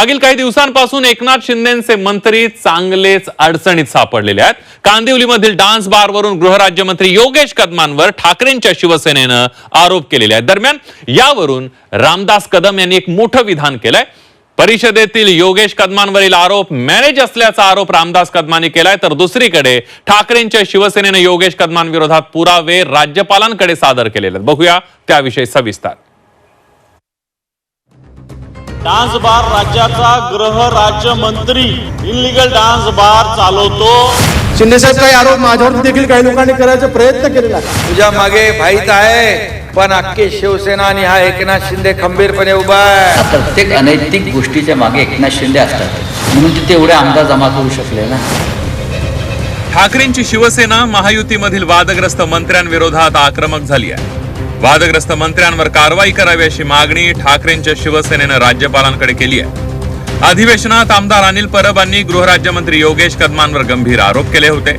मागील काही दिवसांपासून एकनाथ शिंदेचे मंत्री चांगलेच अडचणीत सापडलेले आहेत. कांदिवलीमधील डान्स बारवरून गृहराज्यमंत्री योगेश कदमांवर ठाकरेंच्या शिवसेनेनं आरोप केलेले आहेत. दरम्यान यावरून रामदास कदम यांनी एक मोठं विधान केलंय. परिषदेतील योगेश कदमांवरील आरोप मॅनेज असल्याचा आरोप रामदास कदमांनी केलाय. तर दुसरीकडे ठाकरेंच्या शिवसेनेनं योगेश कदमांविरोधात पुरावे राज्यपालांकडे सादर केलेले आहेत. बघूया त्याविषयी सविस्तर. डान्स बार राज्याचा गृह राज्यमंत्री इलिगल डान्स बार चालवतो. शिंदेसाहेब काही आरोप माझ्यावरती देखील काही लोकांनी करायचा प्रयत्न केलेला आहे. तुझ्या मागे भाईत आहे पण अख्खी शिवसेना आणि हा एकनाथ शिंदे खंबीरपणे उभा आहे. प्रत्येक अनैतिक गोष्टीच्या मागे एकनाथ शिंदे असतात. म्हणून तिथे एवढे आमदार जमा करू शकले ना. ठाकरेंची शिवसेना महायुतीमधील वादग्रस्त मंत्र्यांविरोधात आक्रमक झाली आहे. वादग्रस्त मंत्र्यांवर कारवाई करावी अशी मागणी ठाकरेंच्या शिवसेनेनं राज्यपालांकडे केली आहे. अधिवेशनात आमदार अनिल परबांनी गृहराज्यमंत्री योगेश कदमांवर गंभीर आरोप केले होते.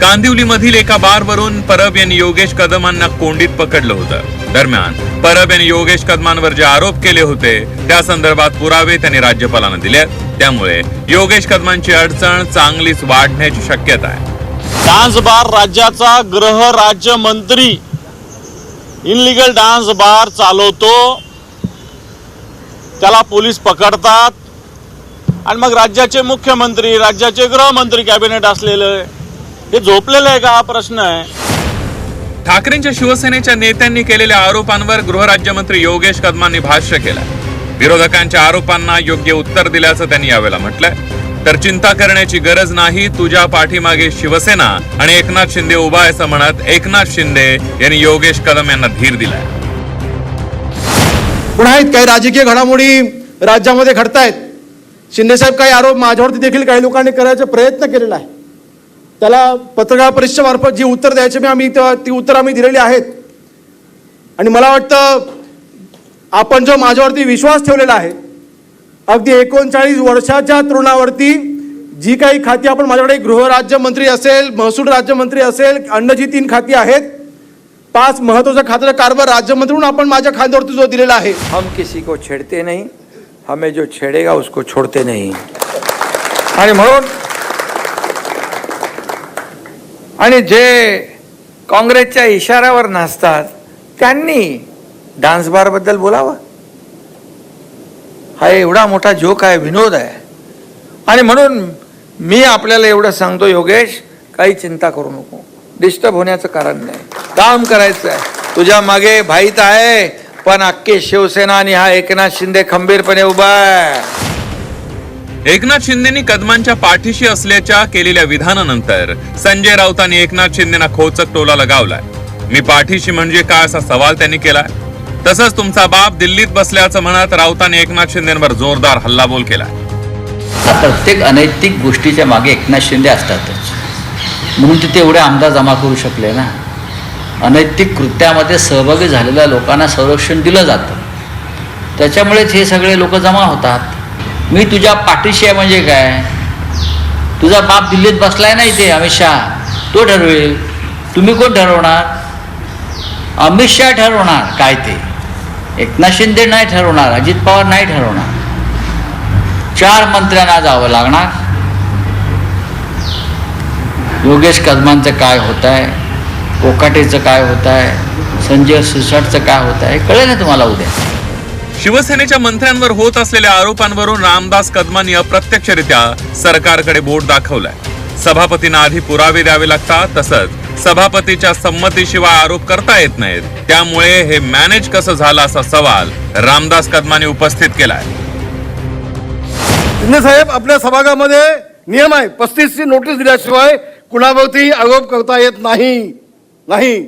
कांदिवलीमधील एका बारवरून परब यांनी योगेश कदमांना कोंडीत पकडलं होतं. दरम्यान परब यांनी योगेश कदमांवर जे आरोप केले होते त्या संदर्भात पुरावे त्यांनी राज्यपालांना दिले त्यामुळे योगेश कदमांची अडचण चांगलीच वाढण्याची शक्यता आहे. राज्याचा गृह राज्यमंत्री इलिगल डान्स बार चालवतो. त्याला पोलीस पकडतात. आणि मग राज्याचे मुख्यमंत्री राज्याचे गृहमंत्री कॅबिनेट असलेले हे झोपलेलं आहे का? हा प्रश्न आहे. ठाकरेंच्या शिवसेनेच्या नेत्यांनी केलेल्या आरोपांवर गृहराज्यमंत्री योगेश कदमांनी भाष्य केलं विरोधकांच्या आरोपांना योग्य उत्तर दिल्याचं त्यांनी यावेळेला म्हटलंय. तर चिंता करण्याची गरज नाही तुझ्या पाठीमागे शिवसेना आणि एकनाथ शिंदे उभा आहे असं म्हणत एकनाथ शिंदे यांनी योगेश कदम यांना धीर दिलाय. पुन्हा आहेत काही राजकीय घडामोडी राज्यामध्ये घडतायत. शिंदेसाहेब काही आरोप माझ्यावरती देखील काही लोकांनी करायचा प्रयत्न केलेला आहे. त्याला पत्रकार परिषदेमार्फत जी उत्तर द्यायची मी आम्ही ती उत्तर आम्ही दिलेली आहेत. आणि मला वाटतं आपण जो माझ्यावरती विश्वास ठेवलेला आहे अगदी एकोणचाळीस वर्षाच्या तरुणावरती जी काही खाती आपण माझ्याकडे गृहराज्यमंत्री असेल महसूल राज्यमंत्री असेल अन्न जी तीन खाती आहेत पाच महत्त्वाच्या खात्याचा कारभार राज्यमंत्री म्हणून आपण माझ्या खात्यावरती जो दिलेला आहे. हम किसी को छेड़ते नहीं हमें जो छेड़ेगा उसको छोड़ते नहीं. आणि म्हणून आणि जे काँग्रेसच्या इशाऱ्यावर नाचतात त्यांनी डान्स बारबद्दल बोलावं? हा एवढा मोठा जोक आहे विनोद आहे. आणि म्हणून मी आपल्याला एवढं सांगतो योगेश काही चिंता करू नको. डिस्टर्ब होण्याचं कारण नाही. काम करायचं आहे तुझ्या मागे भाईत आहे पण अख्खी शिवसेना आणि हा एकनाथ शिंदे खंबीरपणे उभा आहे. एकनाथ शिंदेनी कदमांच्या पाठीशी असल्याच्या केलेल्या विधानानंतर संजय राऊतांनी एकनाथ शिंदेना खोचक टोला लगावलाय. मी पाठीशी म्हणजे काय असा सवाल त्यांनी केलाय? तसंच तुमचा बाप दिल्लीत बसल्याचं म्हणत राऊतांनी एकनाथ शिंदेवर जोरदार हल्लाबोल केला प्रत्येक अनैतिक गोष्टीच्या मागे एकनाथ शिंदे असतातच. म्हणून तिथे एवढे आमदार जमा करू शकले ना. अनैतिक कृत्यामध्ये सहभागी झालेल्या लोकांना संरक्षण दिलं जातं. त्याच्यामुळेच हे सगळे लोक जमा होतात. मी तुझ्या पाठीशी आहे म्हणजे काय? तुझा बाप दिल्लीत बसलाय ना इथे अमित शहा. तो ठरवेल. तुम्ही कोण ठरवणार? अमित शहा ठरवणार काय ते? एकनाथ शिंदे नाही ठरवणार अजित पवार नाही ठरवणार. चार मंत्र्यांना जावं लागणार. योगेश कदमांचं काय होत आहे कोकाटेचं काय होत आहे संजय सुसटचं काय होत आहे कळेल ना तुम्हाला उद्या. शिवसेनेच्या मंत्र्यांवर होत असलेल्या आरोपांवरून रामदास कदमांनी अप्रत्यक्षरित्या सरकारकडे बोट दाखवलाय. सभापतींना आधी पुरावे द्यावे लागतात तसंच सभापतीच्या संमतीशिवाय आरोप करता येत नाहीत. त्यामुळे हे मॅनेज कसं झालं असा सवाल रामदास कदमांनी उपस्थित केलाय. साहेब आपल्या सभागामध्ये नियम आहे. पस्तीसची नोटीस दिल्याशिवाय कुणाभोवती आरोप करता येत नाही. नाही.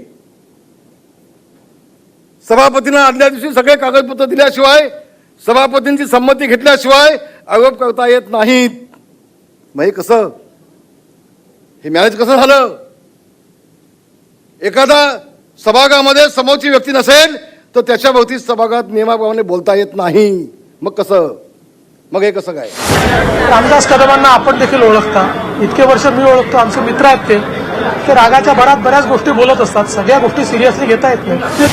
सभापतींना आदल्या दिवशी सगळे कागदपत्र दिल्याशिवाय सभापतींची संमती घेतल्याशिवाय आरोप करता येत नाहीत. मग हे कसं? हे मॅनेज कसं झालं? एखादा सभागृहामध्ये समोरची व्यक्ती नसेल तर त्याच्या भोवती सभागृहात नियमाप्रमाणे बोलता येत नाही. मग कसं? मग हे कसं काय? रामदास कदमांना आपण देखील ओळखता. इतके वर्ष मी ओळखतो आमचे मित्र आहेत ते. ते रागाच्या भरात बऱ्याच गोष्टी बोलत असतात. सगळ्या गोष्टी सिरियसली घेता येत नाही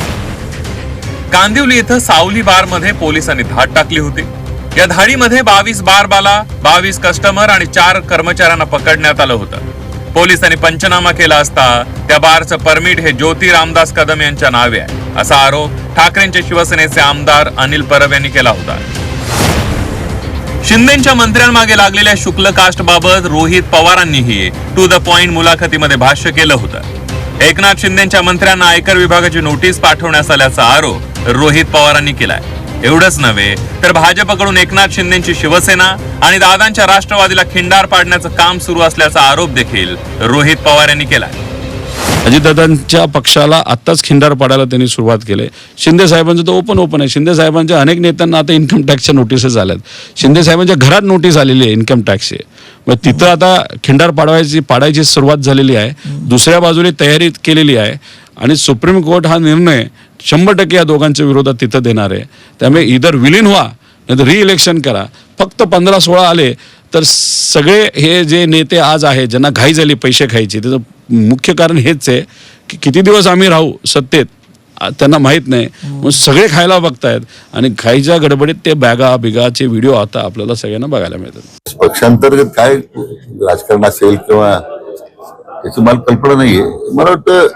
कांदिवली इथं सावली बारमध्ये पोलिसांनी धाड टाकली होती. या धाडीमध्ये बावीस बारबाला बावीस कस्टमर आणि चार कर्मचाऱ्यांना पकडण्यात आलं होतं. पोलिसांनी पंचनामा केला असता त्या बारचं परमिट हे ज्योती रामदास कदम यांच्या नावे आहे. असा आरोप ठाकरेंचे शिवसेनेचे आमदार अनिल परब यांनी केला होता. शिंदेच्या मंत्र्यांमागे लागलेल्या शुक्ल कास्ट बाबत रोहित पवारांनीही टू द पॉइंट मुलाखतीमध्ये भाष्य केलं होतं. एकनाथ शिंदेच्या मंत्र्यांना आयकर विभागाची नोटीस पाठवण्यात आल्याचा आरोप रोहित पवारांनी केलाय. एवढंच नव्हे तर भाजपकडून एकनाथ शिंदेची शिवसेना आणि दादांच्या राष्ट्रवादीला खिंडार पाडण्याचं काम सुरू असल्याचा आरोप देखील रोहित पवार यांनी केला अजितदादांच्या पक्षाला आत्ताच खिंडार पाडायला त्यांनी सुरुवात केली. शिंदे साहेबांचं तर ओपन ओपन आहे. शिंदे साहेबांच्या अनेक नेत्यांना आता इन्कम टॅक्सच्या नोटीसेस आल्यात. शिंदे साहेबांच्या घरात नोटीस आलेली आहे इन्कम टॅक्सची मग तिथं आता खिंडार पाडवायची पाडायची सुरुवात झालेली आहे. दुसऱ्या बाजूने तयारी केलेली आहे. आणि सुप्रीम कोर्ट हा निर्णय शंभर टक्के या दोघांच्या विरोधात तिथं देणार आहे. त्यामुळे इधर विलीन व्हा नाही तर रिइलेक्शन करा. फक्त पंधरा सोळा आले तर सगळे हे जे नेते आज आहेत ज्यांना घाई झाली पैसे खायची त्याचं मुख्य कारण हेच आहे की किती दिवस आम्ही राहू सत्तेत? त्यांना माहीत नाही. मग सगळे खायला बघतायत. आणि घाईच्या गडबडीत ते बॅगा बिगाचे व्हिडिओ आता आपल्याला सगळ्यांना बघायला मिळतात. पक्षांतर्गत काय राजकारण असेल किंवा याची मला कल्पना नाहीये. मला वाटतं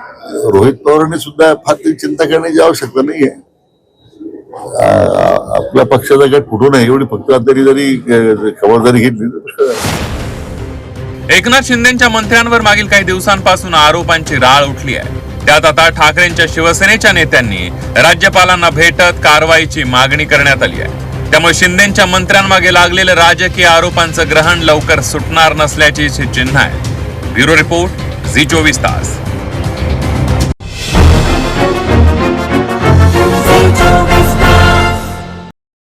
रोहित पवारांनी सुद्धा फार चिंता करण्याची आवश्यकता नाहीये. आपल्या पक्षाचा काही फुटू नये एवढी फक्त तरी जरी खबरदारी घेतली आहे. एकनाथ शिंदेच्या मंत्र्यांवर मागील काही दिवसांपासून आरोपांची राळ उठली आहे. त्यात आता ठाकरेंच्या शिवसेनेच्या नेत्यांनी राज्यपालांना भेटत कारवाईची मागणी करण्यात आली आहे. त्यामुळे शिंदेच्या मंत्र्यांमागे लागलेलं राजकीय आरोपांचं ग्रहण लवकर सुटणार नसल्याची चिन्ह आहे ब्युरो रिपोर्ट झी चोवीस तास.